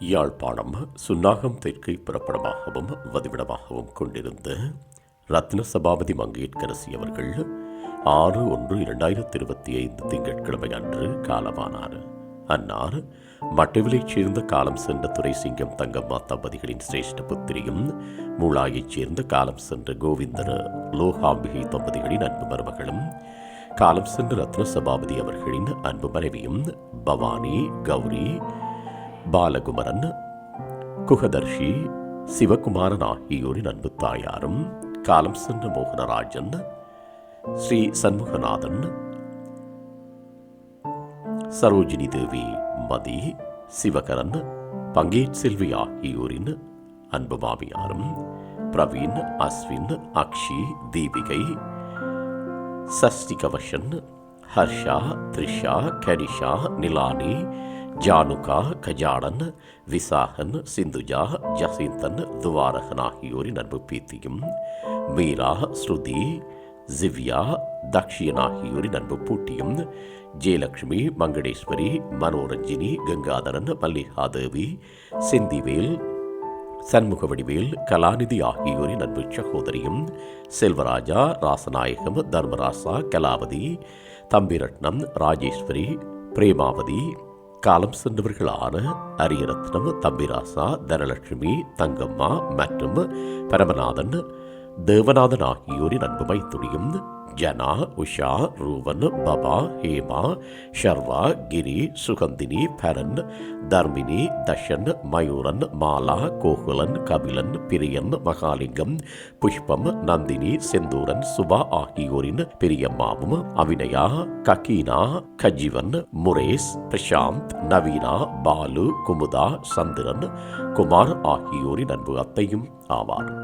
யாழ்ப்பாணம் சுன்னாகம் தெற்கை புறப்படமாகவும் வதிவிடமாகவும் கொண்டிருந்த ரத்ன சபாபதி மங்கையர்க்கரசி அவர்கள் ஆறு ஒன்று இரண்டாயிரத்தி இருபத்தி ஐந்து திங்கட்கிழமை அன்று காலமானார். அன்னார் மட்டவிலைச் சேர்ந்த காலம் சென்ற துரைசிங்கம் தங்கம்மா தம்பதிகளின் சிரேஷ்ட புத்திரியும் மூளாயைச் சேர்ந்த காலம் சென்ற கோவிந்தர் லோகாம்பிகை தம்பதிகளின் அன்பு மருமகளும் காலம் சென்ற ரத்ன சபாபதி அவர்களின் அன்பு மனைவியும் பவானி கௌரி பாலகுமரன் குகதர்ஷி சிவகுமாரன் ஆகியோரின் அன்பு தாயாரும் காலம் சென்ற மோகனராஜன் ஸ்ரீ சண்முகநாதன் சரோஜினி தேவி மதி சிவகரன் பங்கேட் செல்வி ஆகியோரின் அன்பு மாமியாரும் பிரவீன் அஸ்வின் அக்ஷி தீபிகை சஷ்டி கவஷன் ஹர்ஷா த்ரிஷா கனிஷா நிலானி ஜானுகா கஜாடன் விசாகன் சிந்துஜா ஜசிந்தன் துவாரகன் ஆகியோரின் அன்பு பீத்தியும் மீரா ஸ்ருதி திவ்யா தக்ஷியன் ஆகியோரின் அன்பு பூட்டியும் ஜெயலட்சுமி மங்கடேஸ்வரி மனோரஞ்சினி கங்காதரன் மல்லிகாதேவி செந்திவேல் சண்முகவடிவேல் கலாநிதி ஆகியோரின் அன்பு சகோதரியும் செல்வராஜா ராசநாயகம் தர்மராசா கலாவதி தம்பிரட்னம் ராஜேஸ்வரி பிரேமாவதி காலம் சென்றவர்களான அரியரத்னம் தம்பிராசா தனலட்சுமி தங்கம்மா மற்றும் பரமநாதன் தேவநாதன் ஆகியோரின் அன்பு மைத்துடியும் ஜனா உஷா ரூவன் பபா ஹேமா ஷர்வா கிரி சுகந்தினி பரன் தர்மினி தஷன் மயூரன் மாலா கோகுலன் கபிலன் பிரியன் மகாலிங்கம் புஷ்பம் நந்தினி செந்தூரன் சுபா ஆகியோரின் பிரியம்மாவும் அவினயா ககீனா கஜீவன் முரேஷ் பிரசாந்த் நவீனா பாலு குமுதா சந்திரன் குமார் ஆகியோரின் அன்பு அத்தையும் ஆவார்.